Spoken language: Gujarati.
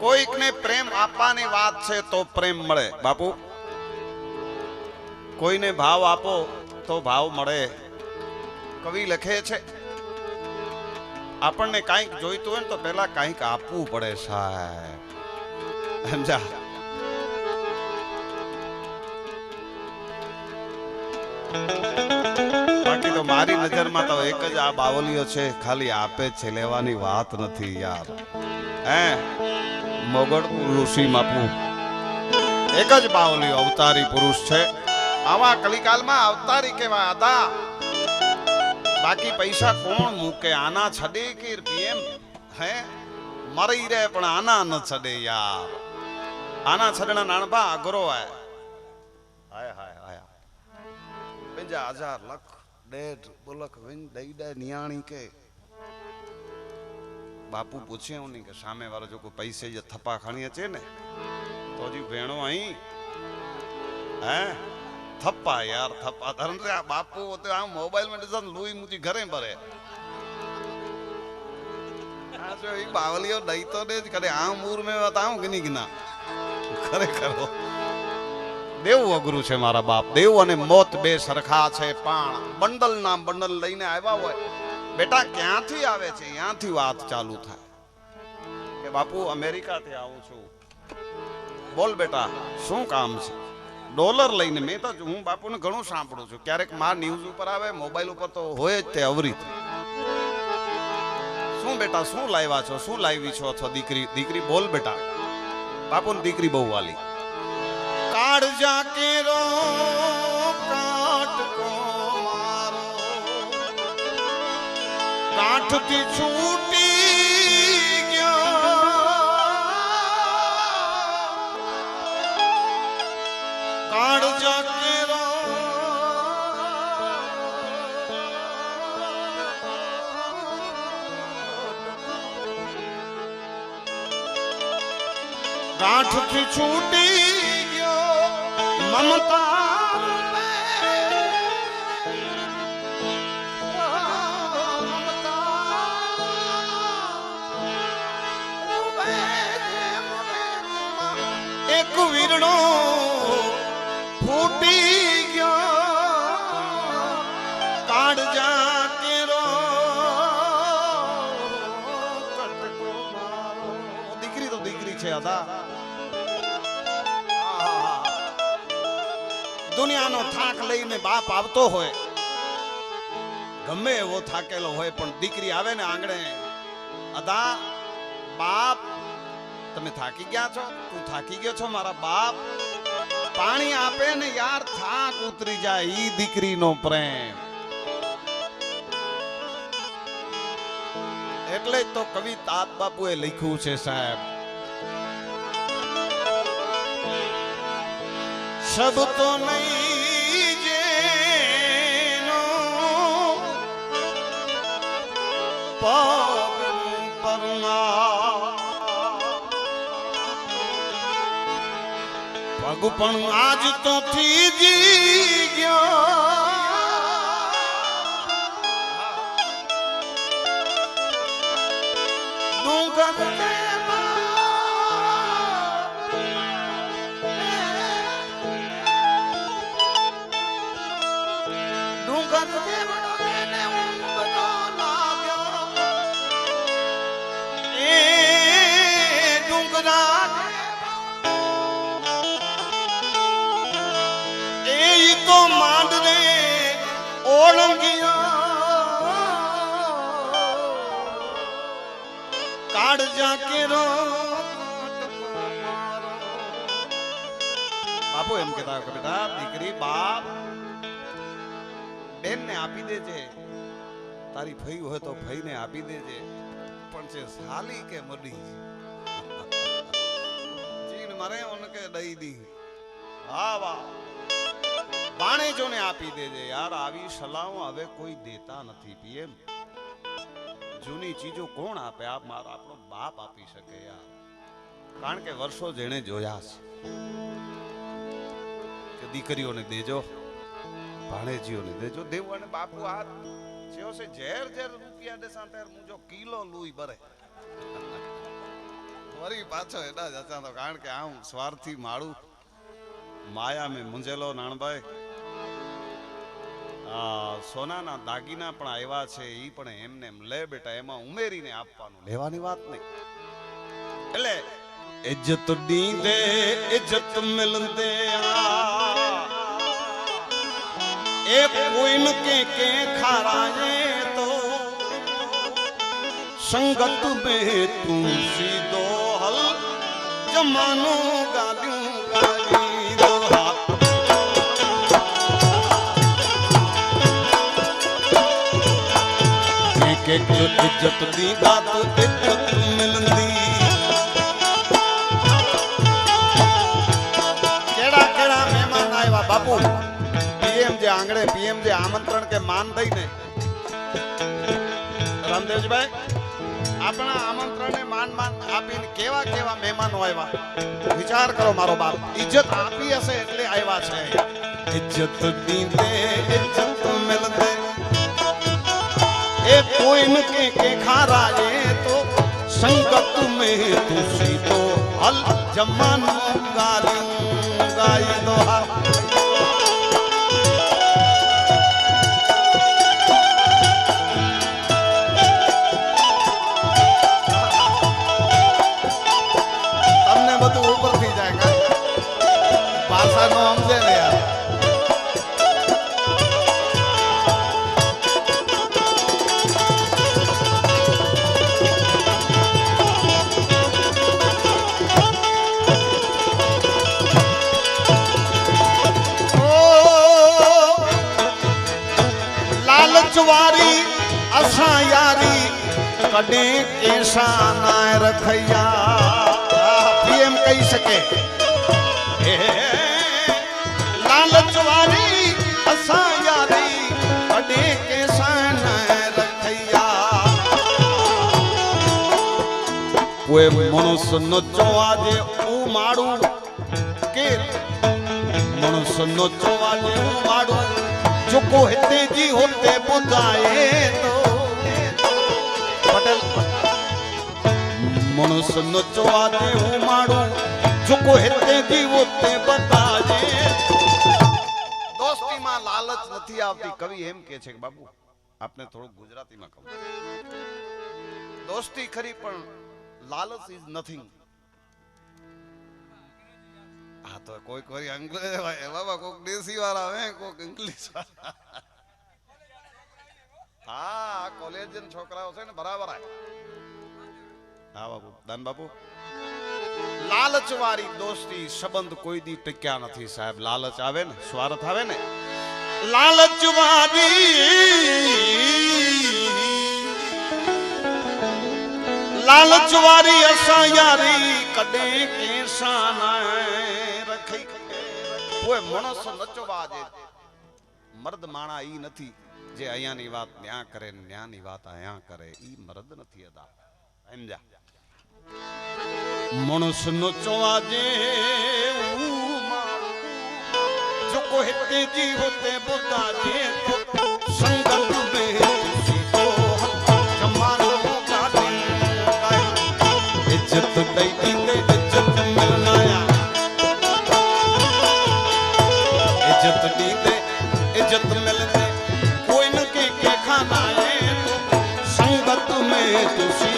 કોઈકને પ્રેમ આપવાની વાત છે તો પ્રેમ મળે. બાપુ, કોઈને ભાવ આપો તો ભાવ મળે. કવિ લખે છે, આપણને કાંઈક જોઈતું હોય ને તો પહેલા કાંઈક આપવું પડે સાહેબ. સમજા તો મારી નજરમાં તો એક જ આ બાવલીઓ છે. ખાલી આપે છે, લેવાની વાત નથી યાર. હે? મોગળ ઋષિ માપુ. એક જ બાવલીઓ અવતારી પુરુષ છે. આવા કલિકાલમાં અવતારી કેવા હતા. બાકી પૈસા કોણ મૂકે? આના છડે કે પીએમ હે? મરી રહે પણ આના ન છડે યાર. આના છડના નાણભા અઘરો આય હાય હાય હાય. પંજા હજાર લખ. ડેઢ બોલક વિંગ દઈ દે નિયાણી કે? બાપુ પૂછે હું નહીં કે સામે વાળો જો કોઈ પૈસે જે થપા ખાણીએ છે ને, તો હજી ભેણો અહીં. હે? થપ્પા યાર, થપ્પા. ધરમ આ બાપુ તો આ મોબાઈલમાં ડિઝાઇન લુઈ મુજી ઘરે ભરે આ જો એ બાવલીઓ દઈ તો ને જ કરે આ મૂર મે બતાવું કે નહીં ગના. ખરેખર. દેવું અઘરું છે મારા બાપ. દેવ અને મોત બે સરખા છે, પણ બંડલ ના બંડલ લઈને આવ્યા હોય, બેટા ક્યાંથી આવે છે? ત્યાંથી વાત ચાલુ થાય. કે બાપુ, અમેરિકાથી આવું છું. બોલ બેટા, શું કામ છે? ડોલર લઈને મેં તો હું બાપુને ઘણું સાંભળું છું. ક્યારેક માર ન્યૂઝ ઉપર આવે, મોબાઈલ ઉપર તો હોય જ તે અવરીત શું બેટા, શું લાવ્યા છો? શું લાવી છો અથવા દીકરી? દીકરી બોલ બેટા. બાપુની દીકરી બહુ વાલી. કાળ જાકે રો કાટકો મારો. કાઠથી છૂટી ગયો. કાળ જાકે રો. ગાંઠથી છૂટી વીરણો ફૂટી ગયો. કાળજા કેરો દીકરી તો દીકરી છે અદા. દુનિયાનો થાક લઈને બાપ આવતો હોય. ગમે એવો થાકેલો હોય, પણ દીકરી આવે ને આંગણે, અદા, બાપ, તમે થાકી ગયા છો? તું થાકી ગયો છો મારા બાપ? પાણી આપે ને યાર થાક ઉતરી જાય ઈ દીકરીનો પ્રેમ. એટલે જ તો કવિ તાત બાપુએ લખ્યું છે સાહેબ સબ તો નહીં જેનો. પગ પણ આજ તો થીજી ગયો. ડુંગર બાપુ એમ કેતા કે બેટા દીકરી બાપ બેન ને આપી દેજે. તારી ફઈ હોય તો ફઈ આપી દેજે. પણ છે સાલી કે મડી. જીન મરે ઓનકે દઈ દી. વાહ વાહ. બાણેજોને આપી દેજે. યાર, આવી સલાહ હવે કોઈ દેતા નથી, પીએમ. જૂની ચીજો કોણ આપે? આપ મારો આપણો બાપ આપી શકે યાર. કારણ કે વર્ષો જેણે જોયા છે. કે દીકરીઓને દેજો. ભાણેજીઓને દેજો. દેવું અને બાપુ આ જેવો છે ઝેર ઝેર રૂપિયા દેસા તેર મુજો કિલો લુઈ ભરે. વરી પાછો એના જ અચાતો કારણ કે આમ સ્વાર્થી માળું. માયા મેં મુંજેલો નાણભાઈ. સોનાના દાગીના પણ આવ્યા છે એ પણ એમને એમ લે બેટા, એમાં ઉમેરીને આપવાનું. લેવાની વાત નહીં. એટલે ઇજ્જત દીંદે ઇજ્જત મિલંદે આ એ કોઈન કે કે ખારાએ તો, સંગત में તું સીધો હલ, જમાનો ગાલ્યું ગાલી દોહા એક એક ઇજ્જત દી દાત પીએમ જે આંગણે પીએમ જે આમંત્રણ કે માન દઈને. રામદેવજીભાઈ આપણા આમંત્રણને માન માન આપીને કેવા કેવા મહેમાનો આવ્યા? વિચાર કરો મારો બાપ. ઇજ્જત આપી હશે એટલે આવ્યા છે. ઇજ્જત દીંદે ઇજ્જત મિલદે. એ કોઈન કે કે ખારા એ તો સંગત મે તું સીધો હલ જમાનો ગાલી ગાઈ દો અસાં યારી કડે કેસા ના રખૈયા પીએમ કહી શકે. હે, લાલચ વારી અસાં યારી કડે કેસા ના રખૈયા. કોઈ મનુષ્ય નો આજે ઉમાડું કે મનુષ્ય નો આજે ઉમાડું ચૂકો હેતે જી હોતે ॿुधाए તો ગુજરાતીમાં કહું દોસ્તી ખરી પણ લાલચ ઇઝ હા તો કોઈક વાર અંગ્રેજ બાબા કોઈક દેશી વાળા આવે કોઈક ઇંગ્લિશ વાળા હા કોલેજ છોકરાઓ છે ને, બરાબર હા. બાપુ. દાન બાપુ. લાલચ વાળી દોસ્તી સંબંધ કોઈ દી ટક્યા નથી, સાહેબ. લાલચ આવે ને, સ્વાર્થ આવે ને. લાલચ વાળી લાલચ વાળી અસા યારી કડે કેસા ના રખી. કોઈ માણસ નચવા દે. મર્દ માણા ઈ નથી. જે અહીંયાની વાત ત્યાં કરે ત્યાંની વાત અહીંયા કરે એ મરદ નથી અદા. સમજા મણસ નોચવા જે જો કોઈ इज्जत मिलनाया इज्जत दी इज्जत मिलना tu